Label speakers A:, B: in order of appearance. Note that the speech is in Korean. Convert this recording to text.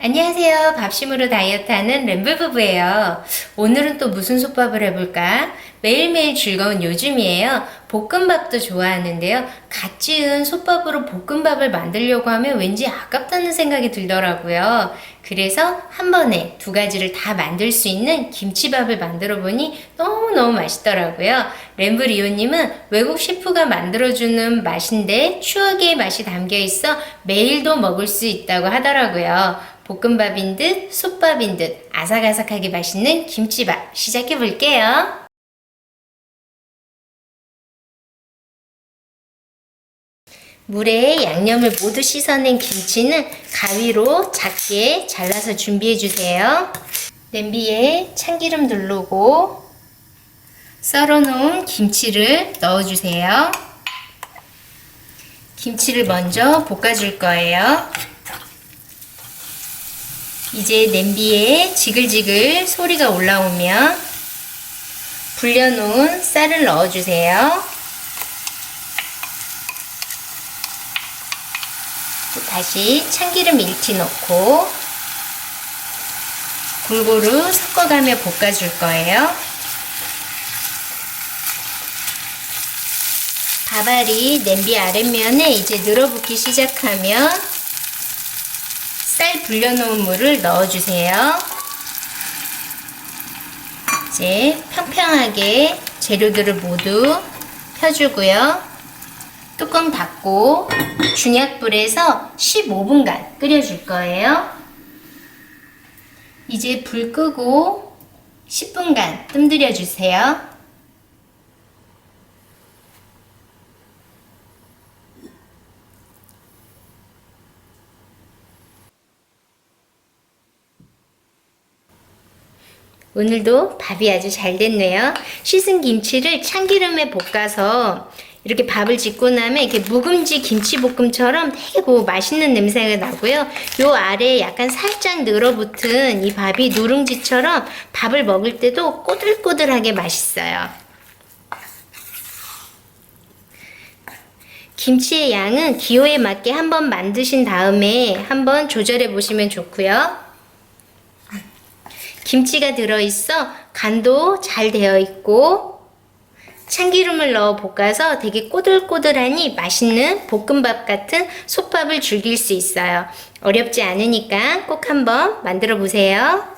A: 안녕하세요. 밥심으로 다이어트하는 램블 부부예요. 오늘은 또 무슨 솥밥을 해볼까? 매일매일 즐거운 요즘이에요. 볶음밥도 좋아하는데요. 갓 지은 솥밥으로 볶음밥을 만들려고 하면 왠지 아깝다는 생각이 들더라고요. 그래서 한 번에 두 가지를 다 만들 수 있는 김치밥을 만들어 보니 너무너무 맛있더라고요. 램블 이호님은 외국 셰프가 만들어주는 맛인데 추억의 맛이 담겨 있어 매일도 먹을 수 있다고 하더라고요. 볶음밥인 듯, 솥밥인 듯 아삭아삭하게 맛있는 김치밥 시작해 볼게요. 물에 양념을 모두 씻어낸 김치는 가위로 작게 잘라서 준비해 주세요. 냄비에 참기름 두르고 썰어 놓은 김치를 넣어 주세요. 김치를 먼저 볶아 줄 거예요. 이제 냄비에 지글지글 소리가 올라오면 불려놓은 쌀을 넣어주세요. 다시 참기름 1티 넣고 골고루 섞어가며 볶아줄 거예요. 밥알이 냄비 아랫면에 이제 늘어붙기 시작하면 쌀 불려놓은 물을 넣어주세요. 이제 평평하게 재료들을 모두 펴주고요. 뚜껑 닫고 중약불에서 15분간 끓여줄 거예요. 이제 불 끄고 10분간 뜸들여 주세요. 오늘도 밥이 아주 잘 됐네요. 씻은 김치를 참기름에 볶아서 이렇게 밥을 짓고 나면 이렇게 묵은지 김치볶음처럼 되게 그 맛있는 냄새가 나고요. 요 아래에 약간 살짝 늘어붙은 이 밥이 누룽지처럼 밥을 먹을 때도 꼬들꼬들하게 맛있어요. 김치의 양은 기호에 맞게 한번 만드신 다음에 한번 조절해 보시면 좋고요. 김치가 들어있어 간도 잘 되어 있고 참기름을 넣어 볶아서 되게 꼬들꼬들하니 맛있는 볶음밥 같은 솥밥을 즐길 수 있어요. 어렵지 않으니까 꼭 한번 만들어 보세요.